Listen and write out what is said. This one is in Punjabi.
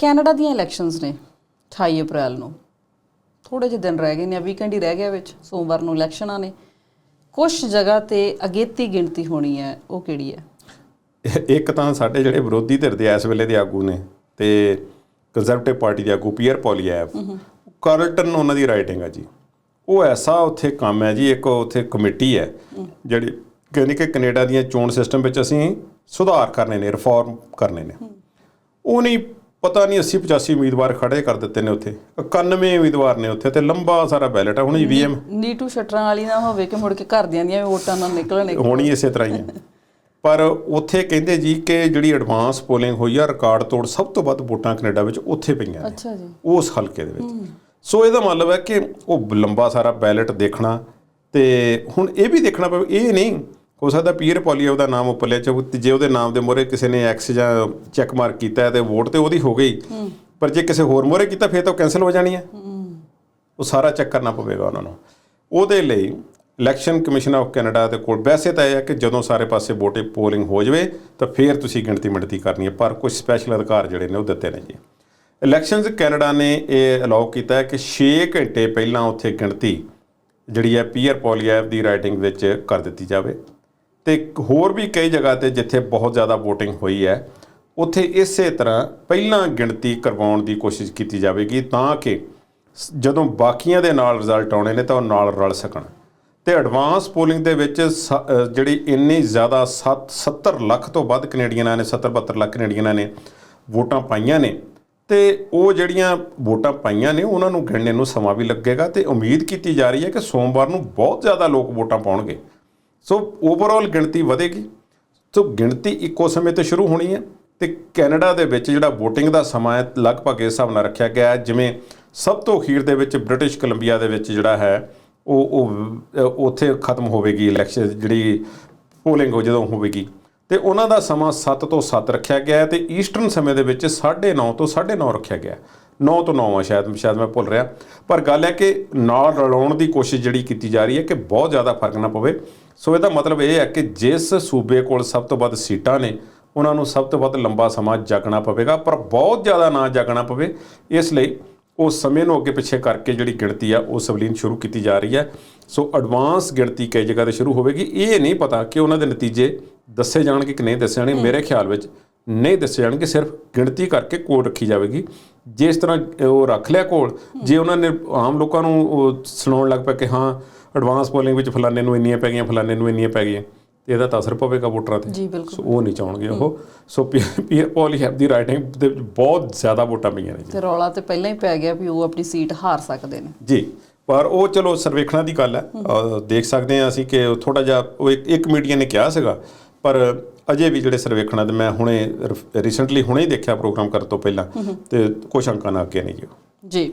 ਕੈਨੇਡਾ ਦੀਆਂ ਇਲੈਕਸ਼ਨਸ ਨੇ 28 ਅਪ੍ਰੈਲ ਨੂੰ। ਥੋੜੇ ਜਿਹੇ ਦਿਨ ਰਹਿ ਗਏ ਨੇ ਵੀਕਐਂਡ ਹੀ ਰਹਿ ਗਿਆ ਵਿੱਚ ਸੋਮਵਾਰ ਨੂੰ ਇਲੈਕਸ਼ਨਾਂ ਨੇ ਕੁਝ ਜਗ੍ਹਾ ਤੇ ਅਗੇਤੀ ਗਿਣਤੀ ਹੋਣੀ ਹੈ ਉਹ ਕਿਹੜੀ ਹੈ? ਇੱਕ ਤਾਂ ਸਾਡੇ ਜਿਹੜੇ ਵਿਰੋਧੀ ਧਿਰ ਦੇ ਇਸ ਵੇਲੇ ਦੇ ਆਗੂ ਨੇ ਤੇ ਕੰਜ਼ਰਵੇਟਿਵ ਪਾਰਟੀ ਦੇ ਆਗੂ ਪੀਅਰ ਪੋਲੀਐਵ ਕਾਰਲਟਨ ਉਹਨਾਂ ਦੀ ਰਾਈਟਿੰਗ ਆ ਜੀ। ਉਹ ਐਸਾ ਉੱਥੇ ਕੰਮ ਹੈ ਜੀ ਇੱਕ ਉੱਥੇ ਕਮੇਟੀ ਹੈ ਜਿਹੜੀ ਕਹਿੰਦੀ ਕਿ ਕੈਨੇਡਾ ਦੀਆਂ ਚੋਣ ਸਿਸਟਮ ਵਿੱਚ ਅਸੀਂ ਸੁਧਾਰ ਕਰਨੇ ਨੇ ਰਿਫਾਰਮ ਕਰਨੇ ਨੇ। ਉਹ ਨਹੀਂ ਪਤਾ ਨਹੀਂ 80 85 ਉਮੀਦਵਾਰ ਖੜੇ ਕਰ ਦਿੱਤੇ ਨੇ ਉੱਥੇ 91 ਉਮੀਦਵਾਰ ਨੇ ਉੱਥੇ ਤੇ ਲੰਬਾ ਸਾਰਾ ਬੈਲਟ ਹੈ ਹੁਣ ਈਵੀਐਮ ਨੀਟੂ ਸ਼ਟਰਾਂ ਵਾਲੀ ਨਾ ਹੋਵੇ ਕਿ ਮੁੜ ਕੇ ਘਰਦਿਆਂ ਦੀਆਂ ਵੀ ਵੋਟਾਂ ਨਾ ਨਿਕਲਣ ਹੋਣੀ ਇਸੇ ਤਰ੍ਹਾਂ ਹੀ ਹੈ ਪਰ ਉੱਥੇ ਕਹਿੰਦੇ ਜੀ ਕਿ ਜਿਹੜੀ ਐਡਵਾਂਸ ਪੋਲਿੰਗ ਹੋਈ ਆ ਰਿਕਾਰਡ ਤੋੜ ਸਭ ਤੋਂ ਵੱਧ ਵੋਟਾਂ ਕੈਨੇਡਾ ਵਿੱਚ ਉੱਥੇ ਪਈਆਂ ਨੇ ਅੱਛਾ ਜੀ। ਉਸ ਹਲਕੇ ਦੇ ਵਿੱਚ। ਸੋ ਇਹਦਾ ਮਤਲਬ ਹੈ ਕਿ ਉਹ ਲੰਬਾ ਸਾਰਾ ਬੈਲਟ ਦੇਖਣਾ ਤੇ ਹੁਣ ਇਹ ਵੀ ਦੇਖਣਾ ਪਵੇ ਇਹ ਨਹੀਂ ਹੋ ਸਕਦਾ ਪੀਅਰ ਪੋਲੀਓ ਦਾ ਨਾਮ ਉੱਪਰ ਲਿਆ ਚ ਜੇ ਉਹਦੇ ਨਾਮ ਦੇ ਮੋਰੇ ਕਿਸੇ ਨੇ ਐਕਸ ਜਾਂ ਚੈੱਕ ਮਾਰਕ ਕੀਤਾ ਹੈ ਤੇ ਵੋਟ ਤੇ ਉਹਦੀ ਹੋ ਗਈ ਪਰ ਜੇ ਕਿਸੇ ਹੋਰ ਮੋਰੇ ਕੀਤਾ ਫਿਰ ਤਾਂ ਕੈਨਸਲ ਹੋ ਜਾਣੀ ਹੈ। ਉਹ ਸਾਰਾ ਚੈੱਕ ਕਰਨਾ ਪਵੇਗਾ ਉਹਨਾਂ ਨੂੰ। ਉਹਦੇ ਲਈ ਇਲੈਕਸ਼ਨ ਕਮਿਸ਼ਨ ਆਫ ਕੈਨੇਡਾ ਦੇ ਕੋਲ ਵੈਸੇ ਤਾਂ ਇਹ ਹੈ ਕਿ ਜਦੋਂ ਸਾਰੇ ਪਾਸੇ ਵੋਟੇ ਪੋਲਿੰਗ ਹੋ ਜਾਵੇ ਤਾਂ ਫਿਰ ਤੁਸੀਂ ਗਿਣਤੀ ਮਿਣਤੀ ਕਰਨੀ ਹੈ ਪਰ ਕੁਝ ਸਪੈਸ਼ਲ ਅਧਿਕਾਰ ਜਿਹੜੇ ਨੇ ਉਹ ਦਿੱਤੇ ਨੇ ਜੀ। ਇਲੈਕਸ਼ਨਸ ਕੈਨੇਡਾ ਨੇ ਇਹ ਅਲਾਉ ਕੀਤਾ ਹੈ ਕਿ 6 ਘੰਟੇ ਪਹਿਲਾਂ ਉੱਥੇ ਗਿਣਤੀ ਜਿਹੜੀ ਹੈ ਪੀਅਰ ਪੋਲੀਐਵ ਦੀ ਰਾਈਟਿੰਗ ਵਿੱਚ ਕਰ ਦਿੱਤੀ ਜਾਵੇ। ਤੇ ਹੋਰ ਵੀ ਕਈ ਜਗ੍ਹਾ ਤੇ ਜਿੱਥੇ ਬਹੁਤ ਜ਼ਿਆਦਾ VOTING ਹੋਈ ਹੈ, ਉੱਥੇ ਇਸੇ ਤਰ੍ਹਾਂ ਪਹਿਲਾਂ ਗਿਣਤੀ ਕਰਵਾਉਣ ਦੀ ਕੋਸ਼ਿਸ਼ ਕੀਤੀ ਜਾਵੇਗੀ ਤਾਂ ਕਿ ਸ- ਜਦੋਂ ਬਾਕੀਆਂ ਦੇ ਨਾਲ ਰਿਜ਼ਲਟ ਆਉਣੇ ਨੇ ਤਾਂ ਉਹ ਨਾਲ ਰਲ ਸਕਣ। ਤੇ ਐਡਵਾਂਸ ਪੋਲਿੰਗ ਦੇ ਵਿੱਚ ਸ- ਜਿਹੜੀ ਇੰਨੀ ਜ਼ਿਆਦਾ ਸੱਤ- 70 ਲੱਖ ਤੋਂ ਵੱਧ ਕੈਨੇਡੀਅਨਾਂ ਨੇ 70 72 ਲੱਖ ਕੈਨੇਡੀਅਨਾਂ ਨੇ ਵੋਟਾਂ ਪਾਈਆਂ ਨੇ ਤੇ ਉਹ ਜਿਹੜੀਆਂ ਵੋਟਾਂ ਪਾਈਆਂ ਨੇ, ਉਹਨਾਂ ਨੂੰ ਗਿਣਨੇ ਨੂੰ ਸਮਾਂ ਵੀ ਲੱਗੇਗਾ ਤੇ ਉਮੀਦ ਕੀਤੀ ਜਾ ਰਹੀ ਹੈ ਕਿ ਸੋਮਵਾਰ ਨੂੰ ਬਹੁਤ ਜ਼ਿਆਦਾ ਲੋਕ ਵੋਟਾਂ ਪਾਉਣਗੇ। ਸੋ ਓਵਰਆਲ ਗਿਣਤੀ ਵਧੇਗੀ। ਸੋ ਗਿਣਤੀ ਇੱਕੋ ਸਮੇਂ ਤੇ ਸ਼ੁਰੂ ਹੋਣੀ ਹੈ ਤੇ ਕੈਨੇਡਾ ਦੇ ਵਿੱਚ ਜਿਹੜਾ VOTING ਦਾ ਸਮਾਂ ਹੈ, ਲਗਭਗ ਇਸ ਹਿਸਾਬ ਨਾਲ ਰੱਖਿਆ ਗਿਆ ਹੈ, ਜਿਵੇਂ ਸਭ ਤੋਂ ਅਖੀਰ ਦੇ ਵਿੱਚ ਬ੍ਰਿਟਿਸ਼ ਕੋਲੰਬੀਆ ਦੇ ਵਿੱਚ ਜਿਹੜਾ ਹੈ, ਉਹ ਉਹ ਉੱਥੇ ਖਤਮ ਹੋਵੇਗੀ ਇਲੈਕਸ਼ਨ ਜਿਹੜੀ ਪੋਲਿੰਗ ਹੋ ਜਦੋਂ ਹੋਵੇਗੀ। ਤੇ ਉਹਨਾਂ ਦਾ ਸਮਾਂ 7 ਤੋਂ 7 ਰੱਖਿਆ ਗਿਆ ਹੈ ਤੇ ਈਸਟਰਨ ਸਮੇਂ ਦੇ ਵਿੱਚ 9:30 ਤੋਂ 9:30 ਰੱਖਿਆ ਗਿਆ 9 ਤੋਂ 9 ਆ, ਸ਼ਾਇਦ ਸ਼ਾਇਦ ਮੈਂ ਭੁੱਲ ਰਿਹਾ। ਪਰ ਗੱਲ ਹੈ ਕਿ ਨਾਲ ਰਲਾਉਣ ਦੀ ਕੋਸ਼ਿਸ਼ ਜਿਹੜੀ ਕੀਤੀ ਜਾ ਰਹੀ ਹੈ ਕਿ ਬਹੁਤ ਜ਼ਿਆਦਾ ਫ਼ਰਕ ਨਾ ਪਵੇ। ਸੋ ਇਹਦਾ ਮਤਲਬ ਇਹ ਹੈ ਕਿ ਜਿਸ ਸੂਬੇ ਕੋਲ ਸਭ ਤੋਂ ਵੱਧ ਸੀਟਾਂ ਨੇ, ਉਹਨਾਂ ਨੂੰ ਸਭ ਤੋਂ ਵੱਧ ਲੰਬਾ ਸਮਾਂ ਜਾਗਣਾ ਪਵੇਗਾ, ਪਰ ਬਹੁਤ ਜ਼ਿਆਦਾ ਨਾ ਜਾਗਣਾ ਪਵੇ। ਇਸ ਲਈ ਉਹ ਸਮੇਂ ਨੂੰ ਅੱਗੇ ਪਿੱਛੇ ਕਰਕੇ ਜਿਹੜੀ ਗਿਣਤੀ ਆ, ਉਹ ਸਵਲੀਨ ਸ਼ੁਰੂ ਕੀਤੀ ਜਾ ਰਹੀ ਹੈ। ਸੋ ਐਡਵਾਂਸ ਗਿਣਤੀ ਕਈ ਜਗ੍ਹਾ ਤੇ ਸ਼ੁਰੂ ਹੋਵੇਗੀ। ਇਹ ਨਹੀਂ ਪਤਾ ਕਿ ਉਹਨਾਂ ਦੇ ਨਤੀਜੇ ਦੱਸੇ ਜਾਣਗੇ ਕਿ ਨਹੀਂ ਦੱਸੇ ਜਾਣਗੇ। ਮੇਰੇ ਖਿਆਲ ਵਿੱਚ ਨਹੀਂ ਦੱਸੇ ਜਾਣਗੇ ਸਿਰਫ ਗਿਣਤੀ ਕਰਕੇ ਕੋਲ ਰੱਖੀ ਜਾਵੇਗੀ। ਜਿਸ ਤਰ੍ਹਾਂ ਉਹ ਰੱਖ ਲਿਆ ਕੋਲ ਜੇ ਉਹਨਾਂ ਨੇ ਆਮ ਲੋਕਾਂ ਨੂੰ ਸੁਣਾਉਣ ਲੱਗ ਪਿਆ ਕਿ ਹਾਂ ਐਡਵਾਂਸ ਪੋਲਿੰਗ ਵਿੱਚ ਫਲਾਣੇ ਨੂੰ ਇੰਨੀਆਂ ਪੈ ਗਈਆਂ ਫਲਾਣੇ ਨੂੰ ਇੰਨੀਆਂ ਪੈ ਗਈਆਂ ਤੇ ਇਹਦਾ ਤਾਂ ਅਸਰ ਪਵੇਗਾ ਵੋਟਰਾਂ ਤੇ। ਜੀ ਬਿਲਕੁਲ। ਸੋ ਉਹ ਨਹੀਂ ਚਾਹਣਗੇ ਉਹ। ਸੋ ਪੀਅਰ ਪੋਲੀਐਫ ਦੀ ਰਾਈਟਿੰਗ ਦੇ ਵਿੱਚ ਬਹੁਤ ਜ਼ਿਆਦਾ ਵੋਟਾਂ ਪਈਆਂ ਨੇ ਜੀ। ਤੇ ਰੌਲਾ ਤੇ ਪਹਿਲਾਂ ਹੀ ਪੈ ਗਿਆ ਵੀ ਉਹ ਆਪਣੀ ਸੀਟ ਹਾਰ ਸਕਦੇ ਨੇ। ਜੀ ਪਰ ਉਹ ਚਲੋ ਸਰਵੇਖਣਾ ਦੀ ਗੱਲ ਹੈ। ਦੇਖ ਸਕਦੇ ਹਾਂ ਅਸੀਂ ਕਿ ਥੋੜਾ ਜਿਹਾ ਉਹ ਇੱਕ ਮੀਡੀਆ ਨੇ ਕਿਹਾ ਸੀਗਾ ਪਰ ਅਜੇ ਵੀ ਜਿਹੜੇ ਸਰਵੇਖਣਾ ਦੇ ਮੈਂ ਹੁਣੇ ਰੀਸੈਂਟਲੀ ਹੁਣੇ ਹੀ ਦੇਖਿਆ ਪ੍ਰੋਗਰਾਮ ਕਰਨ ਤੋਂ ਪਹਿਲਾਂ ਤੇ ਕੁਝ ਅੰਕਾਂ ਨਾਲ ਅੱਗੇ ਨਹੀਂ ਜੀ। ਜੀ